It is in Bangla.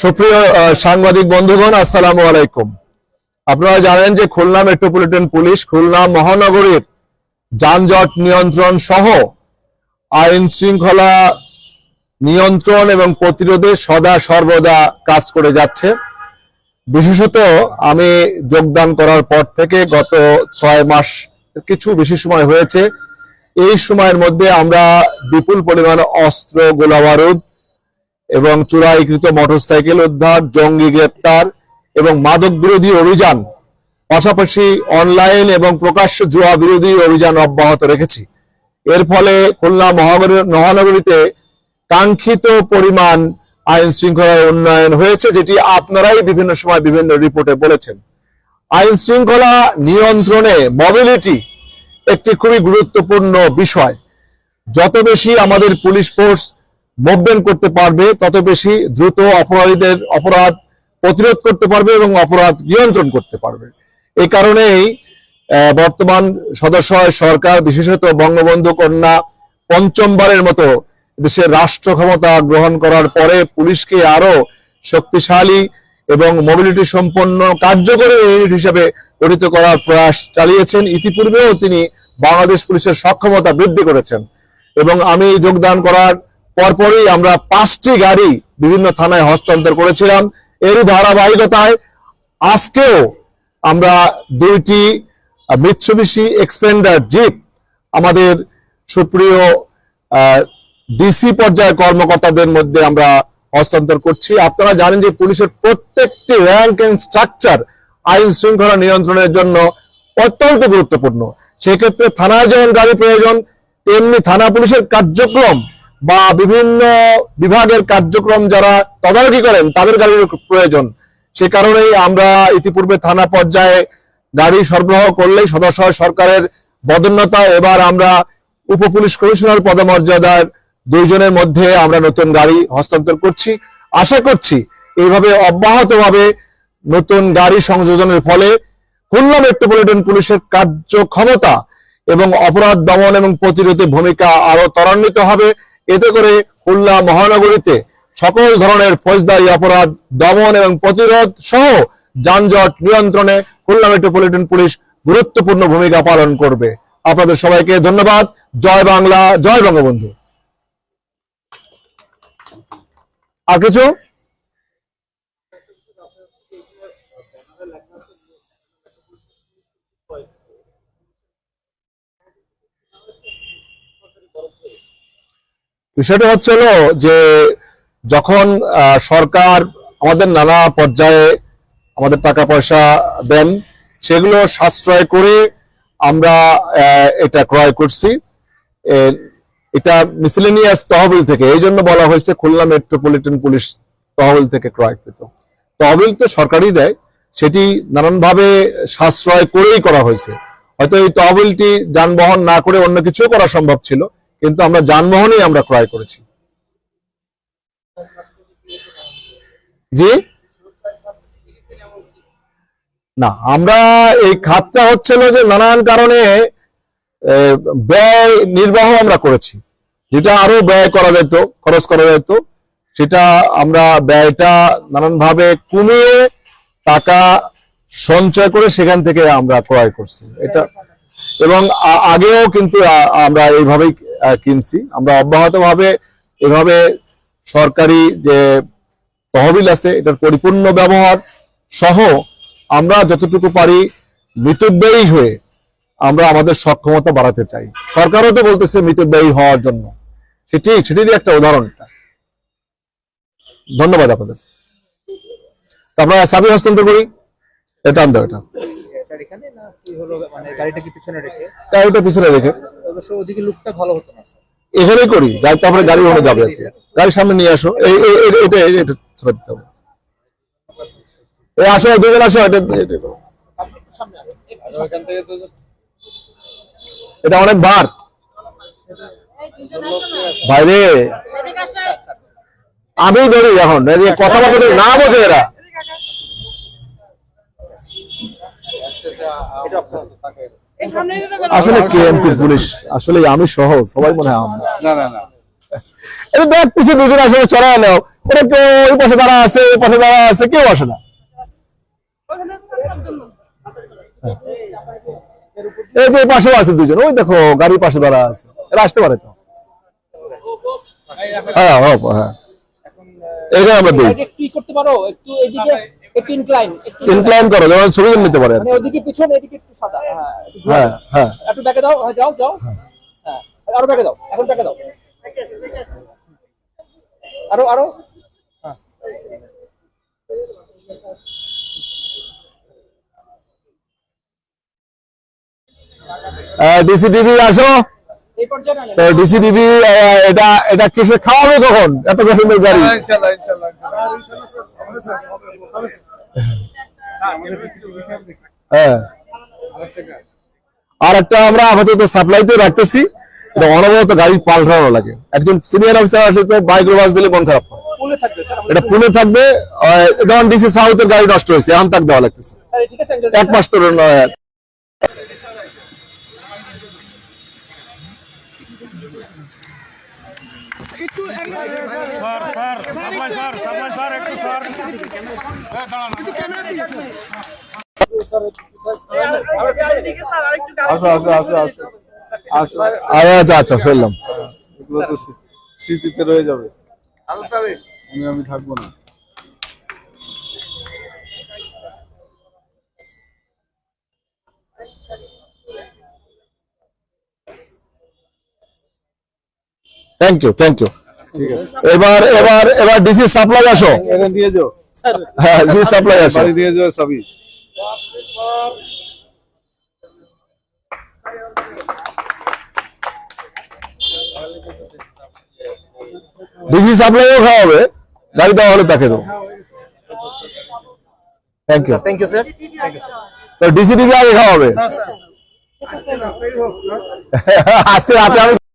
সুপ্রিয় সাংবাদিক বন্ধুগণ, আসসালামু আলাইকুম। আপনারা জানেন যে খুলনা মেট্রোপলিটন পুলিশ, খুলনা মহানগরীর যানজট নিয়ন্ত্রণ সহ আইন শৃঙ্খলা নিয়ন্ত্রণ এবং প্রতিরোধে সদা সর্বদা কাজ করে যাচ্ছে। বিশেষত আমি যোগদান করার পর থেকে গত ছয় মাস কিছু বেশি সময় হয়েছে। এই সময়ের মধ্যে আমরা বিপুল পরিমাণ অস্ত্র, গোলাবারুদ এবং চুরাইকৃত মোটরসাইকেল উদ্ধার, জঙ্গি গ্রেপ্তার এবং মাদক বিরোধী অভিযান, পাশাপাশি অনলাইন এবং প্রকাশ্য জুয়া বিরোধী অভিযান অব্যাহত রেখেছি। এর ফলে খুলনা মহানগরী, মহানগরীতে কাঙ্ক্ষিত পরিমাণ আইন শৃঙ্খলার উন্নয়ন হয়েছে, যেটি আপনারাই বিভিন্ন সময় বিভিন্ন রিপোর্টে বলেছেন। আইন শৃঙ্খলা নিয়ন্ত্রণে মবিলিটি একটি খুবই গুরুত্বপূর্ণ বিষয়। যত বেশি আমাদের পুলিশ ফোর্স মুভমেন্ট করতে পারবে, তত বেশি দ্রুত অপরাধীদের অপরাধ প্রতিরোধ করতে পারবে এবং অপরাধ নিয়ন্ত্রণ করতে পারবে। এই কারণেই বর্তমান সদস্য সরকার, বিশেষত বঙ্গবন্ধু কন্যা পঞ্চমবারের মতো দেশের রাষ্ট্র ক্ষমতা গ্রহণ করার পরে পুলিশকে আরও শক্তিশালী এবং মোবিলিটি সম্পন্ন কার্যকরী ইউনিট হিসেবে গঠিত করার প্রয়াস চালিয়েছেন। ইতিপূর্বেও তিনি বাংলাদেশ পুলিশের সক্ষমতা বৃদ্ধি করেছেন এবং আমি যোগদান করার পরপরই আমরা পাঁচটি গাড়ি বিভিন্ন থানায় হস্তান্তর করেছিলাম। এরই ধারাবাহিকতায় আজকেও আমরা দুইটি মিৎসুবিশি এক্সপেন্ডার জিপ আমাদের সুপ্রিয় ডিসি পর্যায়ের কর্মকর্তাদের মধ্যে আমরা হস্তান্তর করছি। আপনারা জানেন যে পুলিশের প্রত্যেকটি র্যাঙ্ক এন্ড স্ট্রাকচার আইন শৃঙ্খলা নিয়ন্ত্রণের জন্য অত্যন্ত গুরুত্বপূর্ণ। সেক্ষেত্রে থানায় যেমন গাড়ি প্রয়োজন, তেমনি থানা পুলিশের কার্যক্রম বা বিভিন্ন বিভাগের কার্যক্রম যারা তদারকি করেন, তাদের গাড়ির প্রয়োজন। সে কারণেই আমরা ইতিপূর্বে থানা পর্যায়ে গাড়ি সরবরাহ করলেই সদস্য সরকারের বদন্যতা, এবার আমরা উপ পুলিশ কমিশনার পদমর্যাদার দুইজনের মধ্যে আমরা নতুন গাড়ি হস্তান্তর করছি। আশা করছি এইভাবে অব্যাহতভাবে নতুন গাড়ি সংযোজনের ফলে খুলনা মেট্রোপলিটন পুলিশের কার্যক্ষমতা এবং অপরাধ দমন এবং প্রতিরোধে ভূমিকা আরও ত্বরান্বিত হবে। এতে করে খুলনা মহানগরীতে সকল ধরনের ফৌজদারি অপরাধ, দমন এবং প্রতিরোধ সহ যানজট নিয়ন্ত্রণে খুলনা মেট্রোপলিটন পুলিশ গুরুত্বপূর্ণ ভূমিকা পালন করবে। আপনাদের সবাইকে ধন্যবাদ। জয় বাংলা, জয় বঙ্গবন্ধু। আর কিছু? বিষয়টা হচ্ছে যে যখন সরকার আমাদের নানা পর্যায়ে আমাদের টাকা পয়সা দেন, সেগুলো সাশ্রয় করে আমরা এটা ক্রয় করছি। এটা মিসেলেনিয়াস তহবিল থেকে, এই জন্য বলা হয়েছে খুলনা মেট্রোপলিটন পুলিশ তহবিল থেকে ক্রয়কৃত। তহবিল তো সরকারই দেয়, সেটি নানানভাবে সাশ্রয় করেই করা হয়েছে। হয়তো এই তহবিলটি যানবাহন না করে অন্য কিছু করা সম্ভব ছিল কিন্তু আমরা যানবাহনই আমরা ক্রয় করেছি। জি? না, আমরা এই খাতটা হচ্ছিল যে নানান কারণে ব্যয় নির্বাহ আমরা করেছি। যেটা আরও ব্যয় করা যেত, খরচ করা যেত, সেটা আমরা ব্যয়টা নানান ভাবে কমিয়ে টাকা সঞ্চয় করে সেখান থেকে আমরা ক্রয় করছি। এটা, এবং আগেও কিন্তু আমরা এইভাবেই কিনছি। আমরা অব্যাহতভাবে এভাবে সরকারি যে তহবিল আছে এটার পরিপূর্ণ ব্যবহার সহ আমরা যতটুকু পারি মিতব্যয়ী হয়ে আমরা আমাদের সক্ষমতা বাড়াতে চাই। সরকারও তো বলতেছে মিতব্যয়ী হওয়ার জন্য। সেটি সেটিরই একটা উদাহরণটা ধন্যবাদ আপনাদের। তো আমরা সাবি হস্তান্তর করি। এটা আনতে এটা। মানে গাড়িটা পিছনে রেখে। অবশ্য ওদিকে লুকটা ভালো হতো না স্যার এখানেই করি গাড়ি তারপরে গাড়ি ওখানে যাবে গাড়ির সামনে নিয়ে আসো। এটা এটা ছেড়ে দিতে হবে। আসো দুজন আসো এটা এটা করো। ওইখান থেকে তো এটা অনেক বার। বাইরে। আমি ধরি এখন কথাবার্তা না বোঝে এরা। এটা আসলে কেএমপি পুলিশ? আসলে আমি সহ সবাই মনে হয় আমরা। না না না। এই ব্যাগ পিছিয়ে দুজন আসলে চড়ায় নাও ওরা কেউ ওই পাশে দাঁড়া আছে ওই পাশে দাঁড়া আছে কেউ আসে না। এই যে পাশেও আছে দুজন ওই দেখো গাড়ির পাশে দাঁড়া আছে। এরা আসতে পারে তো? হ্যাঁ হ্যাঁ হ্যাঁ। এখানে আমরা দিই। কি করতে পারো? একটু এদিকে একটু ইনক্লাইন ইনক্লাইন করো যেমন ছবি নিতে পারে মানে ওদিকে পিছনে এদিকে একটু সাদা হ্যাঁ হ্যাঁ হ্যাঁ। একটু ব্যাকে দাও হ্যাঁ যাও যাও। হ্যাঁ। আরও ব্যাকে দাও এখন ব্যাকে দাও। আরও আরও। হ্যাঁ। ডিসিটিভি আসো। তো ডিসিটিভি এটা এটা কিসে খাওয়াবে কখন? এত পছন্দের গাড়ি। ইনশাআল্লাহ ইনশাআল্লাহ হ্যাঁ আর একটা আমরা আপাতত সাপ্লাইতে রাখতেছি। এটা অনবরত গাড়ি পাল্টানো লাগে। একজন সিনিয়র অফিসার আসলে তো বাইক বাস দিলে মন খারাপ হয়। পুলে থাকবে এটা পুনে থাকবে আহ, যেমন ডিসি সাউথের গাড়ি নষ্ট হয়েছে এখন তাক দেওয়া লাগতেছে। স্যার ঠিক আছে এক মাস তো নয় sir sir supply sir supply sir একটু স্যার। হ্যাঁ দাঁড়ান আসো আসো আসো আসো। আসো। আচ্ছা আচ্ছা ফেললাম। এগুলো তো স্মৃতিতে রয়ে যাবে। আমি আমি থাকব না। থ্যাংক ইউ থ্যাংক ইউ এবার এবার এবার ডিসি সাপ্লাই আসো। দিয়ে যাও। হ্যাঁ ডিসি সাপ্লাই আসো। দিয়ে যাও সবই। ডিসি সাপ্লাইও খাওয়াবে। গাড়ি দেওয়া হলে তাকে দেবো। Thank you thank you sir তো ডিসি টিভি আগে খাওয়াবে। আজকে রাতে আমি